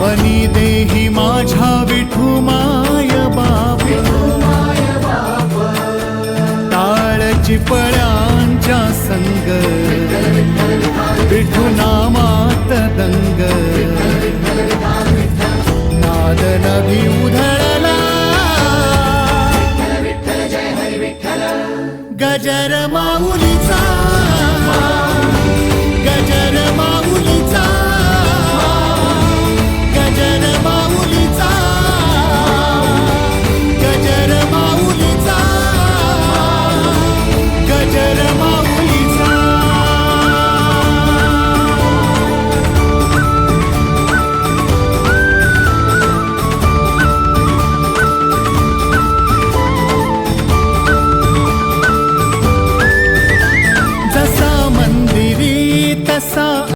बनी देही माझ्या विठू माय बाप. ताळची पळ्यांच्या संग. विठू नामात दंग. नादन भी उधळला. गजर माऊलीचा. सा